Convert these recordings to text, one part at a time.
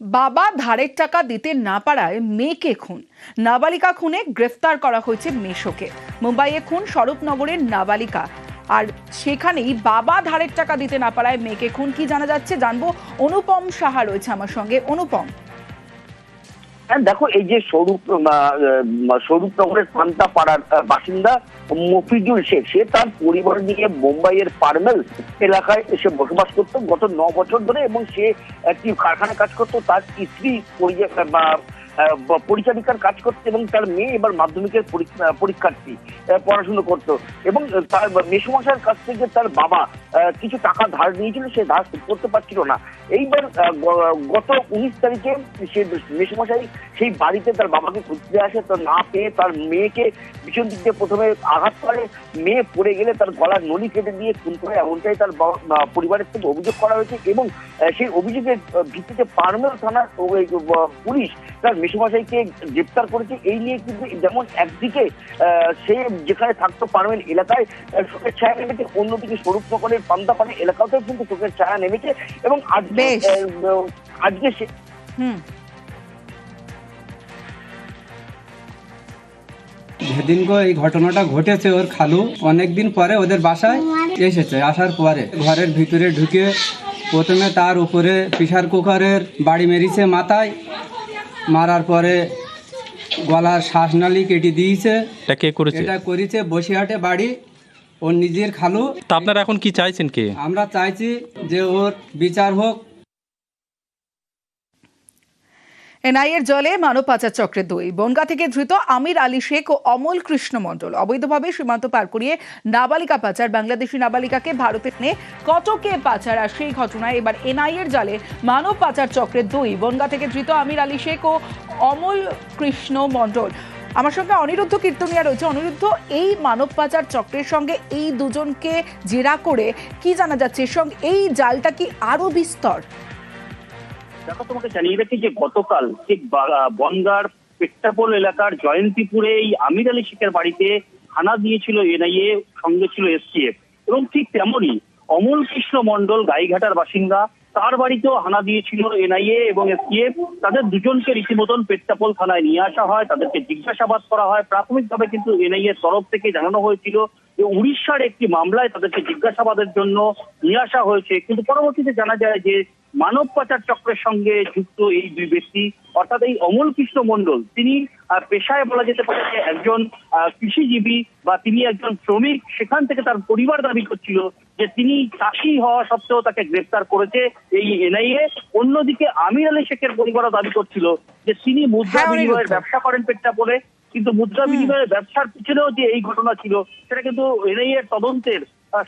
বাবা ধারের টাকা দিতে না পারায় মেয়েকে খুন। নাবালিকা খুনে গ্রেফতার করা হয়েছে মেশোকে। মুম্বাইয়ে খুন স্বরূপনগরের নাবালিকা। আর সেখানেই বাবা ধারের টাকা দিতে না পারায় মেয়েকে খুন। কি জানা যাচ্ছে? জানব। অনুপম সাহা রয়েছে আমার সঙ্গে। অনুপম। হ্যাঁ দেখো, এই যে স্বরূপ স্বরূপ নগরের পান্তা পাড়ার বাসিন্দা মফিজুল শেখ, সে তার পরিবার নিয়ে মুম্বাইয়ের পারমেল এলাকায় এসে বসবাস করতো গত ন বছর ধরে এবং সে একটি কারখানায় কাজ করতো, তার স্ত্রী পরিচারিকার কাজ করতো এবং তার মেয়ে এবার মাধ্যমিকের পরীক্ষা- পরীক্ষার্থী পড়াশুনো করতো এবং তার মেসমশার কাছ থেকে তার বাবা কিছু টাকা ধার নিয়েছিল, সে ধার শোধ করতে পারছিল না। এইবার গত উনিশ তারিখে সে মেসমশাই সেই বাড়িতে তার বাবাকে খুঁজতে আসে, তো না পেয়ে তার মেয়েকে পিছন দিক দিয়ে প্রথমে আঘাত করে। মেয়ে পড়ে গেলে তার গলার নলি কেটে দিয়ে খুন করে, এমনটাই তার পরিবারের থেকে অভিযোগ করা হয়েছে এবং সেই অভিযোগের ভিত্তিতে পারমেল থানার পুলিশ তার মেসমশাইকে গ্রেপ্তার করেছে। এই নিয়ে কিন্তু যেমন একদিকে সে যেখানে থাকতো পারমেল এলাকায় শোকের ছায়া নেমেছে অন্যদিকে স্বরূপনগরের পান্তাপাড়া এলাকাতেও কিন্তু শোকের ছায়া নেমেছে এবং আজকে আজকে সে যেদিনকে এই ঘটনাটা ঘটেছে ওর খালু অনেকদিন পরে ওদের বাসায় এসেছে আসার পরে। ঘরের ভিতরে ঢুকে প্রথমে তার উপরে প্রেশার কুকারের বাড়ি মেরেছে মাথায়। মারার পরে গলার শ্বাসনালী কেটে দিয়েছে। এটা করেছে? এটা করেছে বসিরহাটে বাড়ি। ওর নিজের খালু। তা আপনারা এখন কি চাইছেন কি? আমরা চাইছি যে ওর বিচার হোক। এনআইএর জলে মানব পাচার চক্রের দুই। বনগা থেকে ধৃত আমির আলী শেখ ও অমল কৃষ্ণ মণ্ডল অবৈধভাবে সীমান্ত পার করিয়ে নাবালিকা পাচার বাংলাদেশি নাবালিকাকে ভারতে এনে কটকে পাচার। আর সেই ঘটনায় এবার এনআইএর জালে মানব পাচার চক্রের দুই। বনগা থেকে ধৃত আমির আলী শেখ ও অমল কৃষ্ণ মণ্ডল আমার সঙ্গে অনিরুদ্ধ কীর্তনিয়া রয়েছে। অনিরুদ্ধ, এই মানব পাচার চক্রের সঙ্গে এই দুজনকে জেরা করে কি জানা যাচ্ছে? এর সঙ্গে এই জালটা কি আরও বিস্তর? দেখো, তোমাকে জানিয়ে রাখি যে গতকাল ঠিক বনগার পেট্টাপোল এলাকার জয়ন্তীপুরে এই আমির আলী শেখের বাড়িতে হানা দিয়েছিল এনআইএ, সঙ্গে ছিল এসটিএফ। এবং ঠিক তেমনই অমল কৃষ্ণ মন্ডল গাইঘাটার বাসিন্দা তার বাড়িতেও হানা দিয়েছিল এনআইএ এবং এসটিএফ। তাদের দুজনকে রীতিমতন পেট্টাপোল থানায় নিয়ে আসা হয়। তাদেরকে জিজ্ঞাসাবাদ করা হয়। প্রাথমিকভাবে কিন্তু এনআইএ তরফ থেকে জানানো হয়েছিল যে উড়িষ্যার একটি মামলায় তাদেরকে জিজ্ঞাসাবাদের জন্য নিয়ে আসা হয়েছে। কিন্তু পরবর্তীতে জানা যায় যে মানব পাচার চক্রের সঙ্গে যুক্ত এই দুই ব্যক্তি, অর্থাৎ এই অমল কৃষ্ণ মন্ডল তিনি পেশায় বলা যেতে পারে যে একজন কৃষিজীবী বা তিনি একজন শ্রমিক, সেখান থেকে তার পরিবার দাবি করছিল যে তিনি চাষি হওয়া সত্ত্বেও তাকে গ্রেফতার করেছে এই এনআইএ। অন্যদিকে আমির আলী শেখের পরিবারও দাবি করছিল যে তিনি মুদ্রা হ্যাঁ, বিনিময়ের ব্যবসা করেন পেট্টাপোলে কিন্তু মুদ্রা বিনিময়ের ব্যবসার পিছনেও যে এই ঘটনা ছিল সেটা কিন্তু এনআইএ এর তদন্তের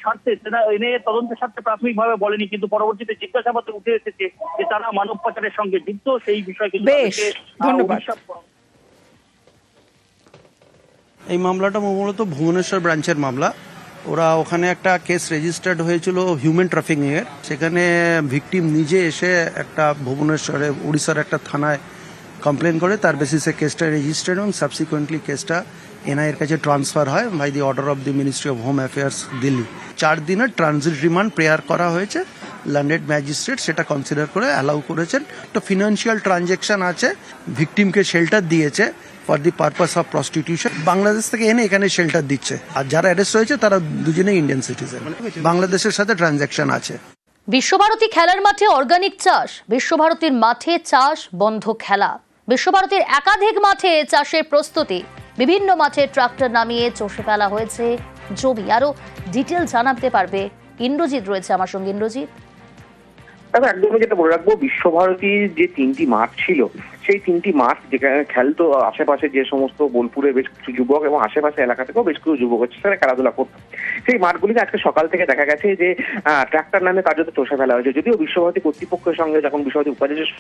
স্বার্থে এনআইএ তদন্তের স্বার্থে প্রাথমিকভাবে বলেনি কিন্তু পরবর্তীতে জিজ্ঞাসাবাদে উঠে এসেছে যে তারা মানব পাচারের সঙ্গে যুক্ত সেই বিষয়ে কিন্তু ধন্যবাদ। এই মামলাটা মূলত ভুবনেশ্বর ব্রাঞ্চের মামলা। ওরা ওখানে একটা কেস রেজিস্টার্ড হয়েছিল হিউম্যান ট্রাফিকিং এর। সেখানে ভিকটিম নিজে এসে একটা ভুবনেশ্বরে, উড়িষ্যার একটা থানায় কমপ্লেন করে। তার বেসিসে কেসটা রেজিস্টার্ড এবং সাবসিকুয়েন্টলি কেসটা এনআইয়ের কাছে ট্রান্সফার হয় by the order of the ministry of home affairs Delhi চার দিনের ট্রানজিট রিমান্ড প্রেয়ার করা হয়েছে। ল্যান্ডেড ম্যাজিস্ট্রেট সেটা কনসিডার করে অ্যালাউ করেছেন। তো ফিনান্সিয়াল ট্রানজ্যাকশন আছে। ভিকটিমকে শেল্টার দিয়েছে। For the purpose of prostitution Bangladesh থেকে এনে এখানে শেল্টার দিচ্ছে। আর যারা অ্যারেস্ট হয়েছে তারা দুজনেই ইন্ডিয়ান সিটিজেন বাংলাদেশের সাথে ট্রানজ্যাকশন আছে। বিশ্বভারতী খেলার মাঠে অর্গানিক চাষ। বিশ্বভারতীর মাঠে চাষ বন্ধ খেলা। বিশ্বভারতীর একাধিক মাঠে চাষের প্রস্তুতি। বিভিন্ন মাঠে ট্রাক্টর নামিয়ে চষে ফেলা হয়েছে জমি। আরও ডিটেল জানাতে পারবে ইন্দ্রজিৎ রয়েছে আমার সঙ্গে। ইন্দ্রজিৎ? দেখো একদমই যেটা বলে রাখব বিশ্বভারতীর যে তিনটি মাঠ ছিল সেই তিনটি মাঠ যেখানে খেলতো, আশেপাশে যে সমস্ত বোলপুরে বেশ কিছু যুবক এবং আশেপাশে এলাকা থেকেও বেশ কিছু যুবক হচ্ছে, সেখানে খেলাধুলা করতো। সেই মাঠগুলিতে আজকে সকাল থেকে দেখা গেছে যে ট্রাক্টর নামে কার্যত চষে ফেলা হয়েছে। যদিও বিশ্বভারতী কর্তৃপক্ষের সঙ্গে যখন বিশ্বভারতী উপাচার্য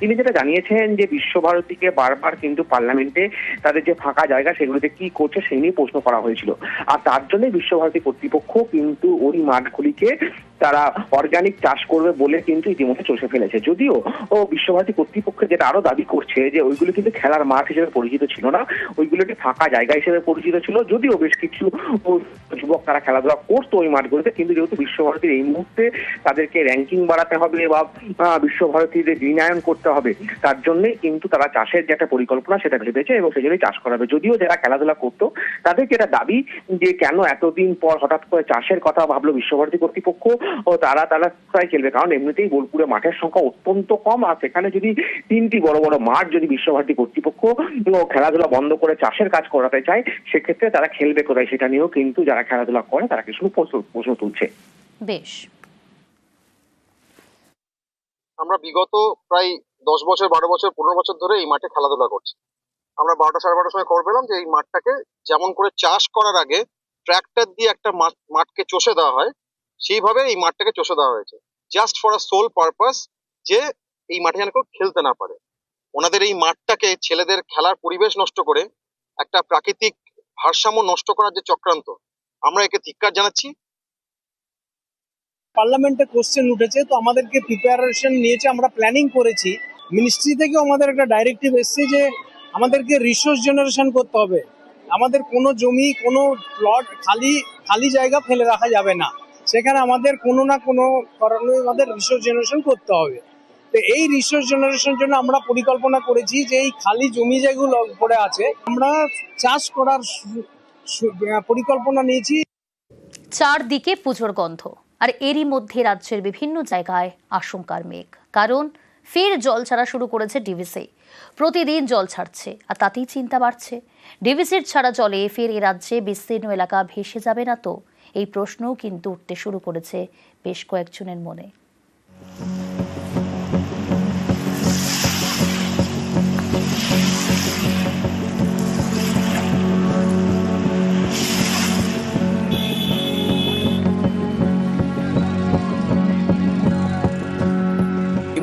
তিনি যেটা জানিয়েছেন যে, বিশ্বভারতীকে বারবার কিন্তু পার্লামেন্টে তাদের যে ফাঁকা জায়গা সেগুলিতে কি করছে সেই নিয়ে প্রশ্ন করা হয়েছিল। আর তার জন্যই বিশ্বভারতী কর্তৃপক্ষ কিন্তু ওই মাঠগুলিকে তারা অর্গানিক চাষ করবে বলে কিন্তু ইতিমধ্যে চষে ফেলেছে। যদিও, ও বিশ্বভারতী কর্তৃপক্ষ যেটা আরও দাবি করছে যে ওইগুলো কিন্তু খেলার মাঠ হিসেবে পরিচিত ছিল না ওইগুলো একটি ফাঁকা জায়গা হিসেবে পরিচিত ছিল। যদিও বেশ কিছু যুবক তারা খেলাধুলা করতো ওই মাঠগুলোতে, কিন্তু যেহেতু বিশ্বভারতীর এই মুহূর্তে তাদেরকে র্যাঙ্কিং বাড়াতে হবে বা বিশ্বভারতীর বিনায়ন করতে হবে, তার জন্য কিন্তু তারা চাষের যে একটা পরিকল্পনা সেটা ভেবেছে এবং সেই জন্যই চাষ করাবে যদিও যারা খেলাধুলা করতো তাদের যেটা দাবি যে কেন এতদিন পর হঠাৎ করে চাষের কথা ভাবলো বিশ্বভারতী কর্তৃপক্ষ ও তারা তারা প্রায় খেলবে। কারণ এমনিতেই বোলপুরে মাঠের সংখ্যা অত্যন্ত কম আর সেখানে যদি তিনটি বড় বড় মাঠ যদি বিশ্বভারতী কর্তৃপক্ষ খেলাধুলা বন্ধ করে চাষের কাজ করাতে চায় সেক্ষেত্রে তারা খেলবে কোথায় সেটা নিয়েও কিন্তু যারা খেলাধুলা করে তারা কিছু প্রশ্ন তুলছে। বেশ। আমরা বিগত প্রায় দশ বছর বারো বছর পনেরো বছর ধরে এই মাঠে খেলাধুলা করছি। আমরা বারোটা সাড়ে বারোটার সময় খবর পেলাম যে এই মাঠটাকে যেমন করে চাষ করার আগে ট্র্যাক্টর দিয়ে একটা মাঠ মাঠকে চষে দেওয়া হয় সেইভাবে এই মাঠটাকে চষে দেওয়া হয়েছে। Just for a sole purpose যে এই মাঠে যেন কেউ খেলতে না পারে। ওনাদের এই মাঠটাকে ছেলেদের খেলার পরিবেশ নষ্ট করে একটা প্রাকৃতিক ভারসাম্য নষ্ট করার যে চক্রান্ত, আমরা একে ধিক্কার জানাচ্ছি। পার্লামেন্টে কোশ্চেন উঠেছে, তো আমাদেরকে প্রিপারেশন নিয়েছে, আমরা প্ল্যানিং করেছি। মিনিস্ট্রি থেকেও আমাদের একটা ডাইরেক্টিভ এসছে যে আমাদেরকে রিসোর্স জেনারেশন করতে হবে। আমাদের কোনো জমি, কোনো প্লট খালি খালি জায়গা ফেলে রাখা যাবে না। সেখানে আমাদের কোনো না কোনো কারণে আমাদের রিসোর্স জেনারেশন করতে হবে। তো এই রিসোর্স জেনারেশনের জন্য আমরা পরিকল্পনা করেছি যে এই খালি জমি যেগুলো পড়ে আছে, আমরা চাষ করার পরিকল্পনা নিয়েছি। চারদিকে পুজোর গন্ধ, আর এরই মধ্যে রাজ্যের বিভিন্ন জায়গায় আশঙ্কার মেঘ। কারণ ফের জল ছাড়া শুরু করেছে ডিভিসি। প্রতিদিন জল ছাড়ছে, আর তাতেই চিন্তা বাড়ছে। ডিভিসির ছাড়া জলে ফের এ রাজ্যে বিস্তীর্ণ এলাকা ভেসে যাবে না তো এই প্রশ্নও কিন্তু উঠতে শুরু করেছে বেশ কয়েকজনের মনে।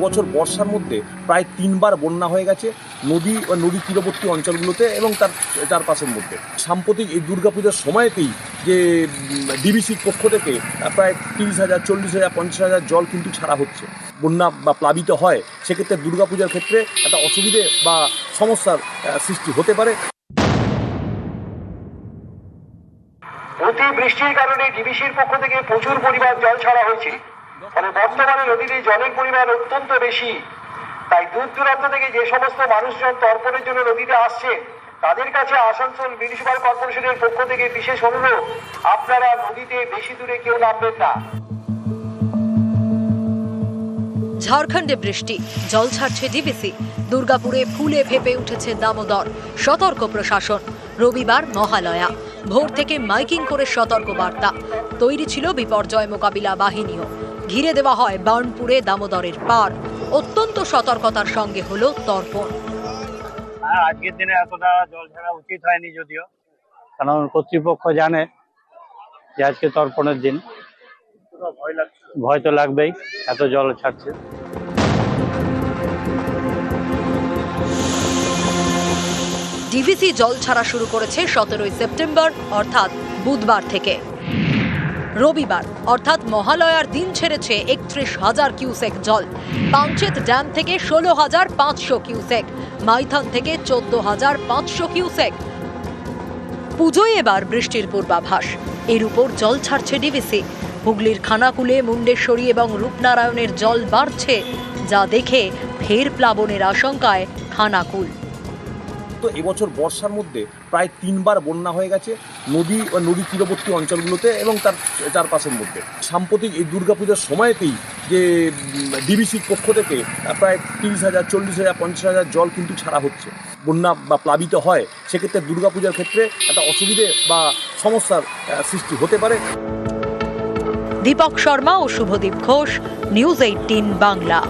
এবছর বর্ষার মধ্যে প্রায় তিনবার বন্যা হয়ে গেছে নদী বা নদী তীরবর্তী অঞ্চলগুলোতে এবং তার, চারপাশের মধ্যে। সাম্প্রতিক এই দুর্গাপূজার সময়তেই যে ডিবিসির পক্ষ থেকে প্রায় তিরিশ হাজার, চল্লিশ হাজার, পঞ্চাশ হাজার জল কিন্তু ছাড়া হচ্ছে। বন্যা বা প্লাবিত হয়, সেক্ষেত্রে দুর্গাপূজার ক্ষেত্রে একটা অসুবিধে বা সমস্যার সৃষ্টি হতে পারে। অতি বৃষ্টির কারণে ডিবিসির পক্ষ থেকে প্রচুর পরিমাণ জল ছাড়া হয়েছে। ফলে বর্তমানে নদীতে জলের পরিমাণ অত্যন্ত বেশি? তাই দূর দূরান্ত থেকে যে সমস্ত মানুষজন তর্পণের জন্য নদীতে আসছেন, তাদের কাছে আসানসোল মিউনিসিপাল কর্পোরেশনের পক্ষ থেকে বিশেষ অনুরোধ, আপনারা নদীতে বেশি দূরে কেউ নামবেন না। ঝাড়খণ্ডে বৃষ্টি, জল ছাড়ছে ডিবিসি, দুর্গাপুরে ফুলে ফেপে উঠেছে দামোদর, সতর্ক প্রশাসন, রবিবার মহালয়া, ভোর থেকে মাইকিং করে সতর্ক বার্তা তৈরি ছিল বিপর্যয় মোকাবিলা বাহিনীও। ঘিরে দেওয়া হয় বার্নপুরে দামোদরের পার। অত্যন্ত সতর্কতার সঙ্গে হলো তর্পণ। আজকের দিনে এতটা জল ছাড়া উচিত হয়নি যদিও। কারণ কর্তৃপক্ষ জানে যে আজকে তর্পণের দিন। ভয় তো লাগবেই এত জল ছাড়ছে। ডিভিসি জল ছাড়া শুরু করেছে সতেরোই সেপ্টেম্বর অর্থাৎ বুধবার থেকে। রবিবার, অর্থাৎ মহালয়ার দিন ছেড়েছে একত্রিশ হাজার কিউসেক জল। পাঞ্চেত ড্যাম থেকে ষোলো হাজার পাঁচশো কিউসেক, মাইথান থেকে চোদ্দ হাজার পাঁচশো কিউসেক। পুজোয় এবার বৃষ্টির পূর্বাভাস। এর উপর জল ছাড়ছে ডিভিসি হুগলির খানাকুলে, মুন্ডেশ্বরী এবং রূপনারায়ণের জল বাড়ছে, যা দেখে ফের প্লাবনের আশঙ্কায় খানাকুল। তো এবছর বর্ষার মধ্যে প্রায় তিনবার বন্যা হয়ে গেছে নদী ও নদী তীরবর্তী অঞ্চলগুলোতে এবং তার চারপাশের মধ্যে। সাম্প্রতিক এই দুর্গাপূজার সময়তেই যে ডিবিসির পক্ষ থেকে প্রায় তিরিশ হাজার, চল্লিশ হাজার, পঞ্চাশ হাজার জল কিন্তু ছাড়া হচ্ছে। বন্যা বা প্লাবিত হয়, সেক্ষেত্রে দুর্গাপূজার ক্ষেত্রে একটা অসুবিধে বা সমস্যার সৃষ্টি হতে পারে। দীপক শর্মা ও শুভদীপ ঘোষ, নিউজ এইটিন বাংলা।